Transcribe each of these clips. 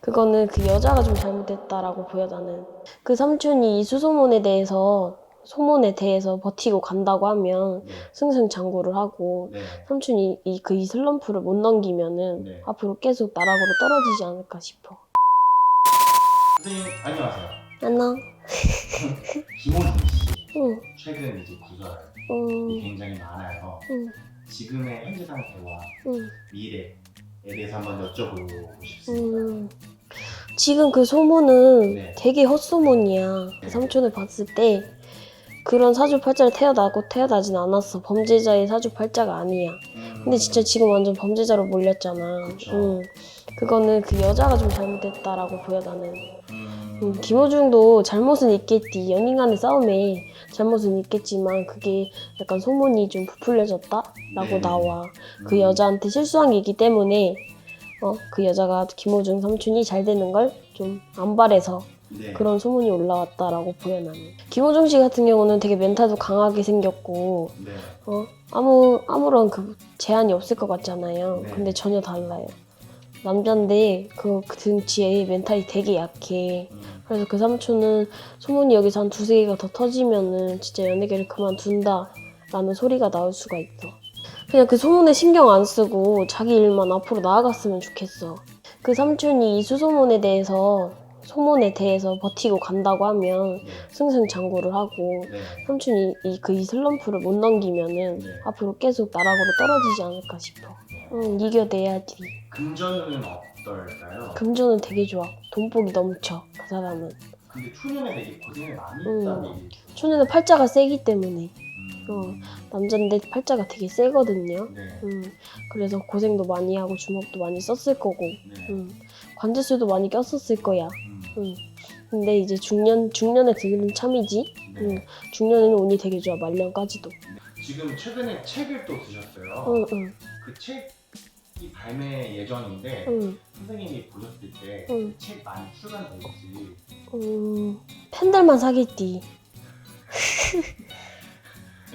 그거는 그 여자가 좀 잘못했다라고 보여 나는. 그 삼촌이 이 수소문에 대해서 소문에 대해서 버티고 간다고 하면 네. 승승장구를 하고 네. 삼촌이 이 그 이 슬럼프를 못 넘기면은 네. 앞으로 계속 나락으로 떨어지지 않을까 싶어. 선생님 안녕하세요. 안녕. 김호준 씨 응, 최근 이제 구설이 응, 굉장히 많아요. 응, 지금의 현재 상태와 응, 미래에 대해서 한번 여쭤보고 싶습니다. 응. 지금 그 소문은 네. 되게 헛소문이야. 그 삼촌을 봤을 때 그런 사주팔자를 태어나고 태어나진 않았어. 범죄자의 사주팔자가 아니야. 음, 근데 진짜 지금 완전 범죄자로 몰렸잖아. 그쵸. 응. 그거는 그 여자가 좀 잘못했다라고 보여 나는. 음, 음, 김호중도 잘못은 있겠지. 연인 간의 싸움에 잘못은 있겠지만 그게 약간 소문이 좀 부풀려졌다라고 네. 나와. 그 음, 여자한테 실수한 게 있기 때문에 어, 그 여자가 김호중 삼촌이 잘 되는 걸 좀 안 바래서 네. 그런 소문이 올라왔다라고 보여 나는. 김호중 씨 같은 경우는 되게 멘탈도 강하게 생겼고 네. 어, 아무 아무런 그 제한이 없을 것 같잖아요. 네. 근데 전혀 달라요. 남잔데 그, 그 등치에 멘탈이 되게 약해. 음, 그래서 그 삼촌은 소문이 여기서 한 두세 개가 더 터지면은 진짜 연예계를 그만둔다라는 소리가 나올 수가 있어. 그냥 그 소문에 신경 안 쓰고 자기 일만 앞으로 나아갔으면 좋겠어. 그 삼촌이 이 수소문에 대해서 소문에 대해서 버티고 간다고 하면 네. 승승장구를 하고 네. 삼촌이 이 그 이 슬럼프를 못 넘기면은 네. 앞으로 계속 나락으로 떨어지지 않을까 싶어. 응, 이겨내야지. 금전운은 어떨까요? 금전은 되게 좋아. 돈복이 넘쳐. 그 사람은. 근데 초년에 되게 고생을 많이 음. 했다는 얘기. 초년에 팔자가 세기 때문에 음, 남잔데 팔자가 되게 세거든요. 네. 음, 그래서 고생도 많이 하고 주먹도 많이 썼을 거고, 네. 음, 관제수도 많이 꼈었을 거야. 음, 음. 근데 이제 중년 중년에 들는 참이지. 네. 음, 중년에는 운이 되게 좋아. 말년까지도. 지금 최근에 책을 또 쓰셨어요. 응, 응, 그 책이 발매 예정인데 응, 선생님이 보셨을 때 응. 책 많이 출간될지 음, 팬들만 사겠지.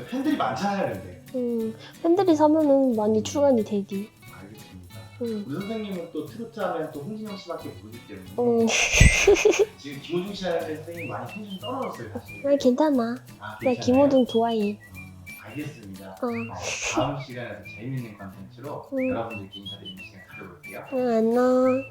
팬들이 많잖아요, 근데. 음, 팬들이 사면은 많이 출간이. 알겠습니다. 음, 우리 선생님은 또 트로트 하면 또 홍진영 씨밖에 모르기 때문에 음, 지금 김호중 씨한테 선생님 많이 텐션 떨어졌어요, 사실. 아, 괜찮아. 아, 나 괜찮아요? 김호중 좋아해. 음, 알겠습니다. 어. 어, 다음 시간에 더 재밌는 컨텐츠로 음. 여러분들께 인사드리는 시간 가져볼게요. 응, 안녕.